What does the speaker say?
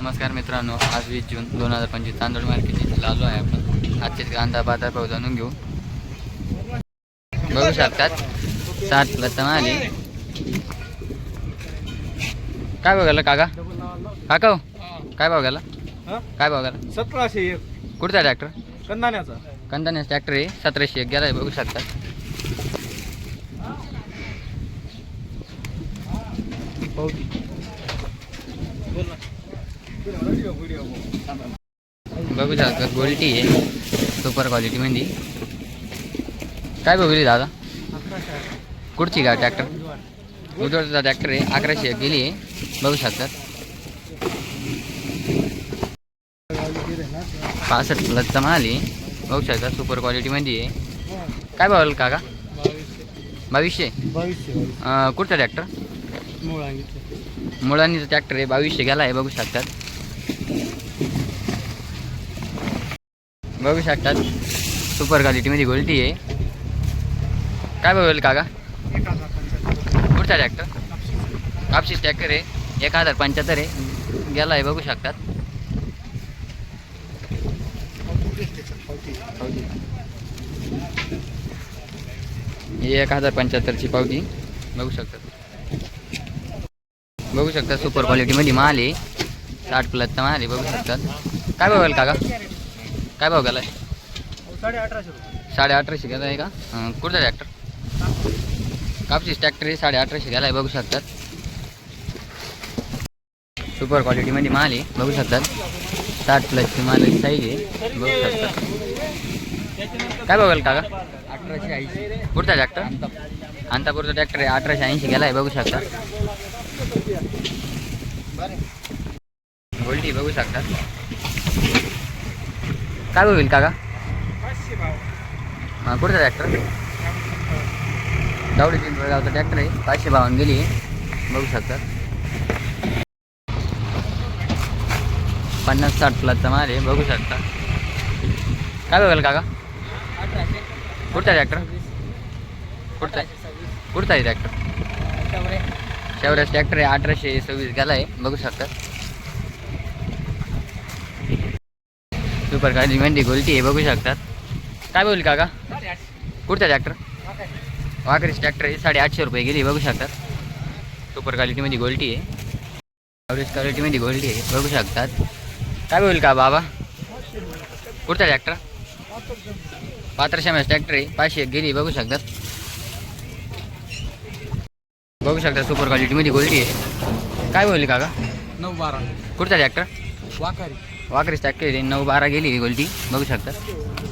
नमस्कार मित्रांनो आज वीस जून दोन हजार पंचवीस तांदूळ मार्केट इथे आलो आहे आपण. आजचे कांदा बाजार भाव जाणून घेऊ. बघू शकतात साठ प्लस आली काय गेला काका? काका? काय हा? काय भाव गेला? सतराशे एक. कुठचा ट्रॅक्टर कंदाण्याचा. कंदाने ट्रॅक्टर आहे सतराशे एक गेला बघू शकतात. बघू शकतात गोल्टी आहे सुपर क्वालिटीमध्ये काय बघली दादा? कुठची का ट्रॅक्टर उजवळचा ट्रॅक्टर आहे अकराशे गेली आहे. बघू शकतात. पासष्ट प्लसचा आहे बघू शकता सुपर क्वालिटीमध्ये आहे. काय भाव काका? बावीसशे? कुठचा ट्रॅक्टर मुळांनीचा ट्रॅक्टर आहे बावीसशे गेला आहे बघू शकतात. बघू शकतात. सुपर क्वालिटीमध्ये गोल्टी आहे. काय बघेल काका? पुढचा ट्रॅक्टर कापशीस ट्रॅक्टर आहे. एक हजार पंच्याहत्तर आहे. गेला आहे बघू शकतात. एक हजार पंच्याहत्तरची पावती. बघू शकतात. बघू शकतात सुपर क्वालिटीमध्ये माल आहे. साठ प्लसचा माल आहे बघू शकतात. काय भाव काका? काय भाव गेला साडे अठराशे रुपये. साडे अठराशे गेला आहे का? अं, कुठचा ट्रॅक्टर कापशीस ट्रॅक्टर आहे साडे अठराशे गेला आहे बघू शकतात. सुपर क्वालिटीमध्ये माल आहे बघू शकतात. साठ प्लसची माल साईज आहे बघू शकतात. काय बघाल काका? अठराशे ऐंशी. कुठचा ट्रॅक्टर अंतापूरचा ट्रॅक्टर आहे अठराशे ऐंशी गेला आहे बघू शकता गोल्टी बघू शकतात. काय बघेल काका? हां कुठचा ट्रॅक्टर दावडी पिंपळगावचा ट्रॅक्टर आहे. पाचशे बावन्न गेली. आहे बघू शकतात पन्नास साठ प्लसचा माल आहे. बघू शकता. काय बघेल काका? कुठचा ट्रॅक्टर कुठचा कुठचा आहे ट्रॅक्टर शेवराज ट्रॅक्टर आहे. अठराशे सव्वीस गेला आहे बघू शकता. सुपर काळजी मेंढी गोलटी आहे बघू शकतात. काय बोल काका? कुठचा ट्रॅक्टर वाकरीच ट्रॅक्टर आहे साडेआठशे रुपये गेली बघू शकतात. सुपर क्वालिटीमध्ये गोल्टी आहे. ॲव्हरेज क्वालिटीमध्ये गोल्टी आहे बघू शकतात. काय बोल का बाबा? कुठचा ट्रॅक्टर पात्रशे एम ट्रॅक्टर आहे पाचशे गेली बघू शकतात. बघू शकता सुपर क्वालिटीमध्ये गोल्टी आहे. काय बोलली काका? नऊ बारा. कुठचा ट्रॅक्टर वाकारी. वाकरीच ट्रॅक्टर नऊ बारा गेली ही गोलटी. बघू शकतात